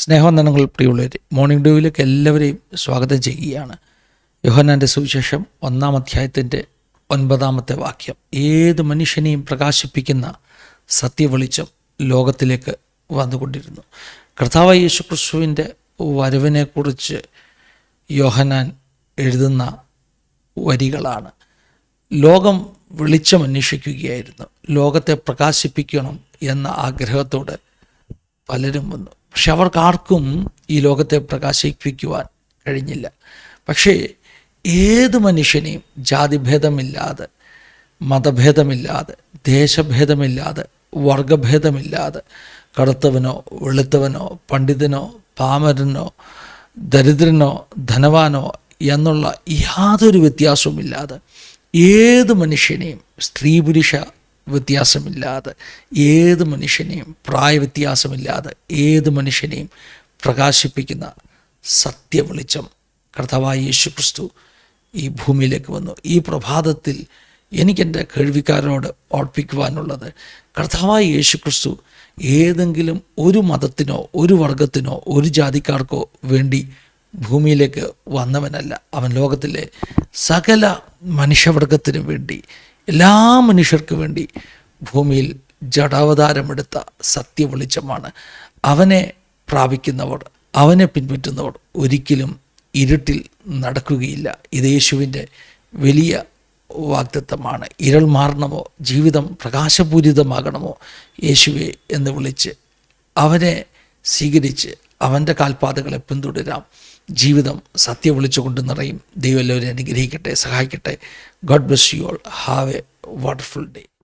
സ്നേഹവന്ദനങ്ങൾ പ്രിയുള്ളവർ morning ഡ്യൂവിലേക്ക് എല്ലാവരെയും സ്വാഗതം ചെയ്യുകയാണ്. യോഹനാന്റെ സുവിശേഷം ഒന്നാം അധ്യായത്തിന്റെ ഒൻപതാമത്തെ വാക്യം. ഏത് മനുഷ്യനെയും പ്രകാശിപ്പിക്കുന്ന സത്യവെളിച്ചം ലോകത്തിലേക്ക് വന്നുകൊണ്ടിരുന്നു. കർത്താവ് യേശു ക്രിസ്തുവിന്റെ വരവിനെക്കുറിച്ച് യോഹനാൻ എഴുതുന്ന വരികളാണ്. ലോകം വെളിച്ചം അന്വേഷിക്കുകയായിരുന്നു. ലോകത്തെ പ്രകാശിപ്പിക്കണം എന്ന ആഗ്രഹത്തോട് പലരും വന്നു. പക്ഷെ അവർക്കാർക്കും ഈ ലോകത്തെ പ്രകാശിപ്പിക്കുവാൻ കഴിഞ്ഞില്ല. പക്ഷേ ഏത് മനുഷ്യനെയും ജാതിഭേദമില്ലാതെ മതഭേദമില്ലാതെ ദേശഭേദമില്ലാതെ വർഗഭേദമില്ലാതെ കറുത്തവനോ വെളുത്തവനോ പണ്ഡിതനോ പാമരനോ ദരിദ്രനോ ധനവാനോ എന്നുള്ള യാതൊരു വ്യത്യാസവുമില്ലാതെ ഏത് മനുഷ്യനെയും സ്ത്രീ പുരുഷ വ്യത്യാസമില്ലാതെ ഏത് മനുഷ്യനെയും പ്രായവ്യത്യാസമില്ലാതെ ഏത് മനുഷ്യനെയും പ്രകാശിപ്പിക്കുന്ന സത്യവെളിച്ചം കർത്താവായ യേശു ക്രിസ്തു ഈ ഭൂമിയിലേക്ക് വന്നു. ഈ പ്രഭാതത്തിൽ എനിക്കെന്റെ കേൾവിക്കാരനോട് ഓർപ്പിക്കുവാനുള്ളത് കർത്താവായ യേശു ക്രിസ്തു ഏതെങ്കിലും ഒരു മതത്തിനോ ഒരു വർഗത്തിനോ ഒരു ജാതിക്കാർക്കോ വേണ്ടി ഭൂമിയിലേക്ക് വന്നവനല്ല. അവൻ ലോകത്തിലെ സകല മനുഷ്യവർഗത്തിനു വേണ്ടി എല്ലാ മനുഷ്യർക്ക് വേണ്ടി ഭൂമിയിൽ ജഡാവതാരമെടുത്ത സത്യവെളിച്ചമാണ്. അവനെ പ്രാപിക്കുന്നവർ അവനെ പിൻപറ്റുന്നവർ ഒരിക്കലും ഇരുട്ടിൽ നടക്കുകയില്ല. ഇത് യേശുവിന്റെ വലിയ വാഗ്ദത്തമാണ്. ഇരൾ മാറണമോ? ജീവിതം പ്രകാശപൂരിതമാകണമോ? യേശുവെ എന്ന് വിളിച്ച് അവനെ സ്വീകരിച്ച് അവന്റെ കാൽപാതകളെ പിന്തുടരാം. ജീവിതം സത്യം വിളിച്ചുകൊണ്ട് നിറയും. ദൈവം എല്ലാവരും അനുഗ്രഹിക്കട്ടെ സഹായിക്കട്ടെ. God bless you all have a wonderful day